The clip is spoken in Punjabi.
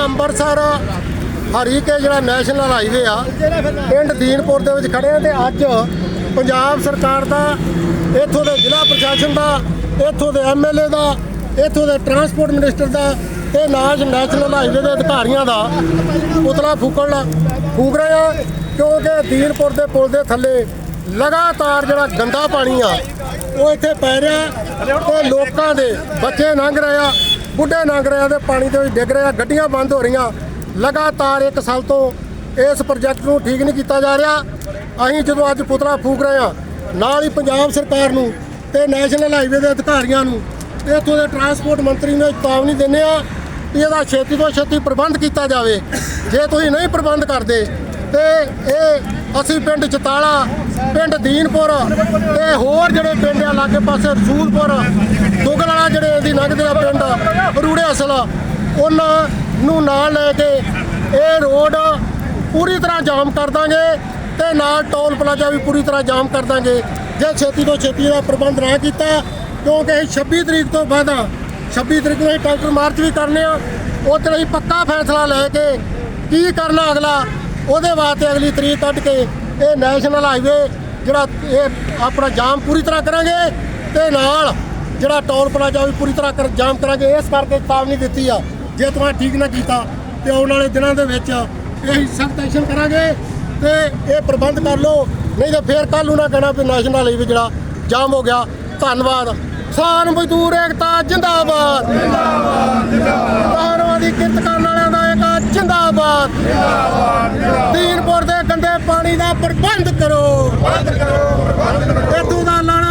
ਅੰਮ੍ਰਿਤਸਰ ਹਰੀਕੇ ਜਿਹੜਾ ਨੈਸ਼ਨਲ ਹਾਈਵੇ ਆ, ਪਿੰਡ ਦੀਨਪੁਰ ਦੇ ਵਿੱਚ ਖੜੇ ਆ ਤੇ ਅੱਜ ਪੰਜਾਬ ਸਰਕਾਰ ਦਾ, ਇੱਥੋਂ ਦੇ ਜ਼ਿਲ੍ਹਾ ਪ੍ਰਸ਼ਾਸਨ ਦਾ, ਇੱਥੋਂ ਦੇ ਐਮਐਲਏ ਦਾ, ਇੱਥੋਂ ਦੇ ਟਰਾਂਸਪੋਰਟ ਮਿਨਿਸਟਰ ਦਾ ਤੇ ਨਾਲ ਨੈਸ਼ਨਲ ਹਾਈਵੇ ਦੇ ਅਧਿਕਾਰੀਆਂ ਦਾ ਪੁਤਲਾ ਫੂਕਣ ਫੂਕ ਰਹੇ ਆ, ਕਿਉਂਕਿ ਦੀਨਪੁਰ ਦੇ ਪੁਲ ਦੇ ਥੱਲੇ ਲਗਾਤਾਰ ਜਿਹੜਾ ਗੰਦਾ ਪਾਣੀ ਆ, ਉਹ ਇੱਥੇ ਪੈ ਰਿਹਾ ਤੇ ਲੋਕਾਂ ਦੇ ਬੱਚੇ ਲੰਘ ਰਹੇ ਆ। ਬੁੱਢੇ ਲੰਘ ਰਹੇ ਆ ਪਾਣੀ ਦੇ ਵਿੱਚ ਡਿੱਗ ਰਿਹਾ ਗੱਡੀਆਂ ਬੰਦ ਹੋ ਰਹੀਆਂ। ਲਗਾਤਾਰ ਇੱਕ ਸਾਲ ਤੋਂ ਇਸ ਪ੍ਰੋਜੈਕਟ ਨੂੰ ਠੀਕ ਨਹੀਂ ਕੀਤਾ ਜਾ ਰਿਹਾ। ਅਸੀਂ ਜਦੋਂ ਅੱਜ ਪੁਤਲਾ ਫੂਕ ਰਹੇ ਆ, ਨਾਲ ਹੀ ਪੰਜਾਬ ਸਰਕਾਰ ਨੂੰ ਤੇ ਨੈਸ਼ਨਲ ਹਾਈਵੇ ਦੇ ਅਧਿਕਾਰੀਆਂ ਨੂੰ ਤੇ ਇੱਥੋਂ ਦੇ ਟਰਾਂਸਪੋਰਟ ਮੰਤਰੀ ਨੂੰ ਚੇਤਾਵਨੀ ਦਿੰਦੇ ਆ ਕਿ ਇਹਦਾ ਛੇਤੀ ਤੋਂ ਛੇਤੀ ਪ੍ਰਬੰਧ ਕੀਤਾ ਜਾਵੇ। ਜੇ ਤੁਸੀਂ ਨਹੀਂ ਪ੍ਰਬੰਧ ਕਰਦੇ ਤੇ ਇਹ ਅਸੀਂ ਪਿੰਡ ਚਤਾਲਾ, ਪਿੰਡ ਦੀਨਪੁਰ ਤੇ ਹੋਰ ਜਿਹੜੇ ਪਿੰਡ ਆ ਲਾਗੇ ਪਾਸੇ ਰਸੂਲਪੁਰ, ਦੁਗਲ ਵਾਲਾ ਜਿਹੜੇ ਇਹਦੀ ਲੰਘਦੇ ਆ ਪਿੰਡ, ਰੂੜੇ ਅਸਲ, ਉਹਨਾਂ ਨੂੰ ਨਾਲ ਲੈ ਕੇ ਇਹ ਰੋਡ ਪੂਰੀ ਤਰ੍ਹਾਂ ਜਾਮ ਕਰ ਦਾਂਗੇ ਤੇ ਨਾਲ ਟੋਲ ਪਲਾਜ਼ਾ ਵੀ ਪੂਰੀ ਤਰ੍ਹਾਂ ਜਾਮ ਕਰ ਦਾਂਗੇ। ਜੇ ਛੇਤੀ ਤੋਂ ਛੇਤੀ ਦਾ ਪ੍ਰਬੰਧ ਨਾ ਕੀਤਾ, ਕਿਉਂਕਿ ਅਸੀਂ 26 ਤਰੀਕ ਤੋਂ ਬਾਅਦ 26 ਤਰੀਕ ਨੂੰ ਅਸੀਂ ਟਰੈਕਟਰ ਮਾਰਚ ਵੀ ਕਰਨੇ ਆ ਉਹ ਤੇ ਅਸੀਂ ਪੱਕਾ ਫੈਸਲਾ ਲੈ ਕੇ ਕੀ ਕਰਨਾ ਅਗਲਾ ਉਹਦੇ ਵਾਸਤੇ ਅਗਲੀ ਤਰੀਕ ਕੱਢ ਕੇ ਇਹ ਨੈਸ਼ਨਲ ਹਾਈਵੇ ਜਿਹੜਾ ਇਹ ਆਪਣਾ ਜਾਮ ਪੂਰੀ ਤਰ੍ਹਾਂ ਕਰਾਂਗੇ ਤੇ ਨਾਲ ਜਿਹੜਾ ਟੋਲ ਪਲਾਜ਼ਾ ਵੀ ਪੂਰੀ ਤਰ੍ਹਾਂ ਕਰ ਜਾਮ ਕਰਾਂਗੇ। ਇਸ ਕਰਕੇ ਚੇਤਾਵਨੀ ਦਿੱਤੀ ਆ, ਜੇ ਤੁਸੀਂ ਠੀਕ ਨਾ ਕੀਤਾ ਤੇ ਆਉਣ ਵਾਲੇ ਦਿਨਾਂ ਦੇ ਵਿੱਚ ਇਹ ਸਖਤ ਐਕਸ਼ਨ ਕਰਾਂਗੇ ਤੇ ਇਹ ਪ੍ਰਬੰਧ ਕਰ ਲਓ। ਨਹੀਂ ਤਾਂ ਫੇਰ ਕੱਲ ਨੂੰ ਨਾ ਕਹਿਣਾ ਵੀ ਨੈਸ਼ਨਲ ਹਾਈਵੇ ਜਿਹੜਾ ਜਾਮ ਹੋ ਗਿਆ। ਧੰਨਵਾਦ। ਕਿਸਾਨ ਮਜ਼ਦੂਰ ਏਕਤਾ, ਜਿੰਦਾਬਾਦ ਜਿੰਦਾਬਾਦ ਦੀ ਕਿਰਤ ਕਰਨ ਵਾਲਿਆਂ ਦਾ ਏਕਾ ਜਿੰਦਾਬਾਦ ਦੀਨਪੁਰ ਦੇ ਗੰਦੇ ਪਾਣੀ ਦਾ ਪ੍ਰਬੰਧ ਕਰੋ। ਬੰਦ ਕਰੋ ਪ੍ਰਬੰਧ ਕਰੋ। ਇੱਥੋਂ ਦਾ ਲਾਣਾ